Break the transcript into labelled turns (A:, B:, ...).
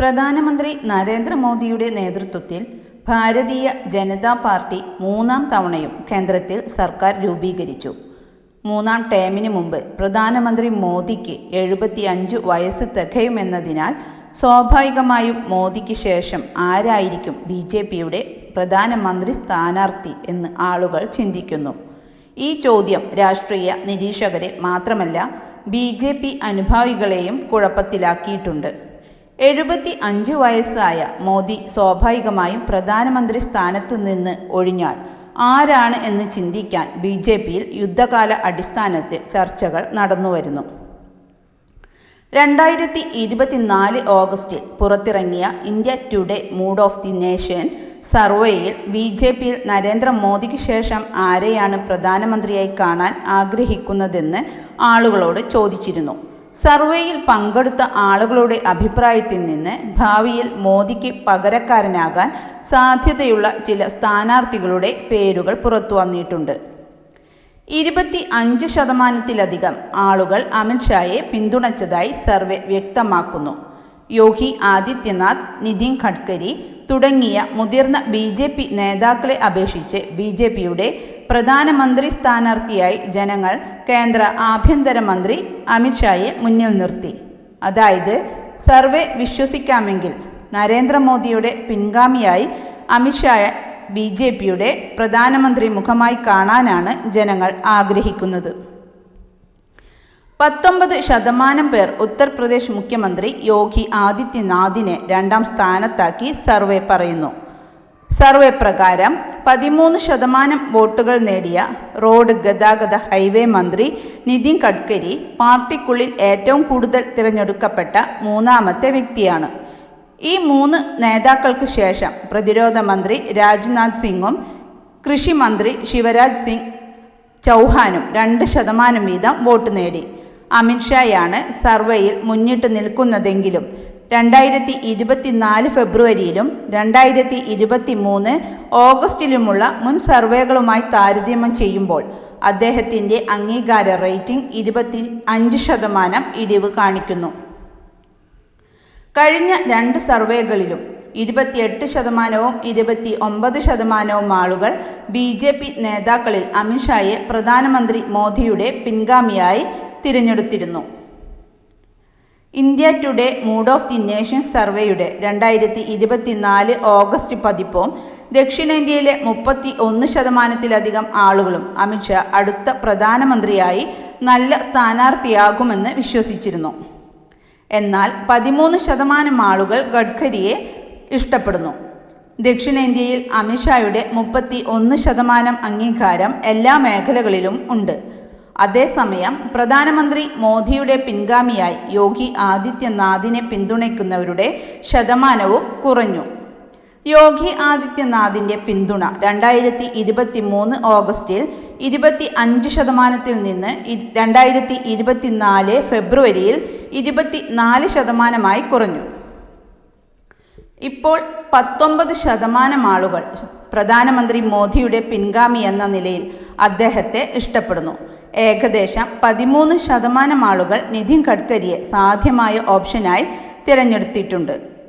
A: പ്രധാനമന്ത്രി നരേന്ദ്രമോദിയുടെ നേതൃത്വത്തിൽ ഭാരതീയ ജനതാ പാർട്ടി മൂന്നാം തവണയും കേന്ദ്രത്തിൽ സർക്കാർ രൂപീകരിച്ചു. മൂന്നാം ടേമിന് മുമ്പ് പ്രധാനമന്ത്രി മോദിക്ക് എഴുപത്തിയഞ്ച് വയസ്സ് തികയുമെന്നതിനാൽ സ്വാഭാവികമായും മോദിക്ക് ശേഷം ആരായിരിക്കും ബി ജെ പിയുടെ പ്രധാനമന്ത്രി സ്ഥാനാർത്ഥി എന്ന് ആളുകൾ ചിന്തിക്കുന്നു. ഈ ചോദ്യം രാഷ്ട്രീയ നിരീക്ഷകരെ മാത്രമല്ല ബി ജെ പി അനുഭാവികളെയും കുഴപ്പത്തിലാക്കിയിട്ടുണ്ട്. എഴുപത്തി അഞ്ച് വയസ്സായ മോദി സ്വാഭാവികമായും പ്രധാനമന്ത്രി സ്ഥാനത്ത് നിന്ന് ഒഴിഞ്ഞാൽ ആരാണ് എന്ന് ചിന്തിക്കാൻ ബി ജെ പിയിൽ യുദ്ധകാല അടിസ്ഥാനത്തിൽ ചർച്ചകൾ നടന്നുവരുന്നു രണ്ടായിരത്തി ഇരുപത്തിനാല് ഓഗസ്റ്റിൽ പുറത്തിറങ്ങിയ India Today mood of the nation സർവേയിൽ ബി ജെ പിയിൽ നരേന്ദ്രമോദിക്ക് ശേഷം ആരെയാണ് പ്രധാനമന്ത്രിയായി കാണാൻ ആഗ്രഹിക്കുന്നതെന്ന് ആളുകളോട് ചോദിച്ചിരുന്നു. സർവേയിൽ പങ്കെടുത്ത ആളുകളുടെ അഭിപ്രായത്തിൽ നിന്ന് ഭാവിയിൽ മോദിക്ക് പകരക്കാരനാകാൻ സാധ്യതയുള്ള ചില സ്ഥാനാർത്ഥികളുടെ പേരുകൾ പുറത്തു വന്നിട്ടുണ്ട്. ഇരുപത്തി അഞ്ച് ശതമാനത്തിലധികം ആളുകൾ അമിത്ഷായെ പിന്തുണച്ചതായി സർവേ വ്യക്തമാക്കുന്നു. യോഗി ആദിത്യനാഥ് നിതിൻ ഗഡ്കരി തുടങ്ങിയ മുതിർന്ന ബി നേതാക്കളെ അപേക്ഷിച്ച് ബി പ്രധാനമന്ത്രി സ്ഥാനാർത്ഥിയായി ജനങ്ങൾ കേന്ദ്ര ആഭ്യന്തരമന്ത്രി അമിത്ഷായെ മുന്നിൽ നിർത്തി. അതായത് സർവേ വിശ്വസിക്കാമെങ്കിൽ നരേന്ദ്രമോദിയുടെ പിൻഗാമിയായി അമിത്ഷായെ ബി ജെ പിയുടെ പ്രധാനമന്ത്രി മുഖമായി കാണാനാണ് ജനങ്ങൾ ആഗ്രഹിക്കുന്നത്. പത്തൊമ്പത് ശതമാനം പേർ ഉത്തർപ്രദേശ് മുഖ്യമന്ത്രി യോഗി ആദിത്യനാഥിനെ രണ്ടാം സ്ഥാനത്താക്കി സർവേ പറയുന്നു. സർവേ പ്രകാരം പതിമൂന്ന് ശതമാനം വോട്ടുകൾ നേടിയ റോഡ് ഗതാഗത ഹൈവേ മന്ത്രി നിതിൻ ഗഡ്കരി പാർട്ടിക്കുള്ളിൽ ഏറ്റവും കൂടുതൽ തിരഞ്ഞെടുക്കപ്പെട്ട മൂന്നാമത്തെ വ്യക്തിയാണ്. ഈ മൂന്ന് നേതാക്കൾക്ക് ശേഷം പ്രതിരോധ മന്ത്രി രാജ്നാഥ് സിംഗും കൃഷി മന്ത്രി ശിവരാജ് സിംഗ് ചൗഹാനും രണ്ട് ശതമാനം വീതം വോട്ട് നേടി. അമിത്ഷായാണ് സർവേയിൽ മുന്നിട്ട് നിൽക്കുന്നതെങ്കിലും രണ്ടായിരത്തി ഇരുപത്തിനാല് ഫെബ്രുവരിയിലും രണ്ടായിരത്തി ഇരുപത്തി മൂന്ന് ഓഗസ്റ്റിലുമുള്ള മുൻ സർവേകളുമായി താരതമ്യം ചെയ്യുമ്പോൾ അദ്ദേഹത്തിന്റെ അംഗീകാര റേറ്റിംഗ് ഇരുപത്തി അഞ്ച് ശതമാനം ഇടിവ് കാണിക്കുന്നു. കഴിഞ്ഞ രണ്ട് സർവേകളിലും ഇരുപത്തിയെട്ട് ശതമാനവും ഇരുപത്തി ഒമ്പത് ശതമാനവും ആളുകൾ ബി ജെ പി നേതാക്കളിൽ അമിത്ഷായെ പ്രധാനമന്ത്രി മോദിയുടെ പിൻഗാമിയായി തിരഞ്ഞെടുത്തിരുന്നു. India Today mood of the nation സർവേയുടെ രണ്ടായിരത്തി ഇരുപത്തിനാല് ഓഗസ്റ്റ് പതിപ്പും ദക്ഷിണേന്ത്യയിലെ മുപ്പത്തി ഒന്ന് ശതമാനത്തിലധികം ആളുകളും അമിത്ഷാ അടുത്ത പ്രധാനമന്ത്രിയായി നല്ല സ്ഥാനാർത്ഥിയാകുമെന്ന് വിശ്വസിച്ചിരുന്നു. എന്നാൽ പതിമൂന്ന് ശതമാനം ആളുകൾ ഗഡ്കരിയെ ഇഷ്ടപ്പെടുന്നു. ദക്ഷിണേന്ത്യയിൽ അമിത്ഷായുടെ മുപ്പത്തി ഒന്ന് ശതമാനം അംഗീകാരം എല്ലാ മേഖലകളിലും ഉണ്ട്. അതേസമയം പ്രധാനമന്ത്രി മോദിയുടെ പിൻഗാമിയായി യോഗി ആദിത്യനാഥിനെ പിന്തുണയ്ക്കുന്നവരുടെ ശതമാനവും കുറഞ്ഞു. യോഗി ആദിത്യനാഥിന്റെ പിന്തുണ രണ്ടായിരത്തി ഇരുപത്തി മൂന്ന് ഓഗസ്റ്റിൽ ഇരുപത്തി അഞ്ച് ശതമാനത്തിൽ നിന്ന് രണ്ടായിരത്തി ഇരുപത്തിനാല് ഫെബ്രുവരിയിൽ ഇരുപത്തി നാല് ശതമാനമായി കുറഞ്ഞു. ഇപ്പോൾ പത്തൊമ്പത് ശതമാനം ആളുകൾ പ്രധാനമന്ത്രി മോദിയുടെ പിൻഗാമി എന്ന നിലയിൽ അദ്ദേഹത്തെ ഇഷ്ടപ്പെടുന്നു. ഏകദേശം പതിമൂന്ന് ശതമാനം ആളുകൾ നിതിൻ ഗഡ്കരിയെ സാധ്യമായ ഓപ്ഷനായി തിരഞ്ഞെടുത്തിട്ടുണ്ട്.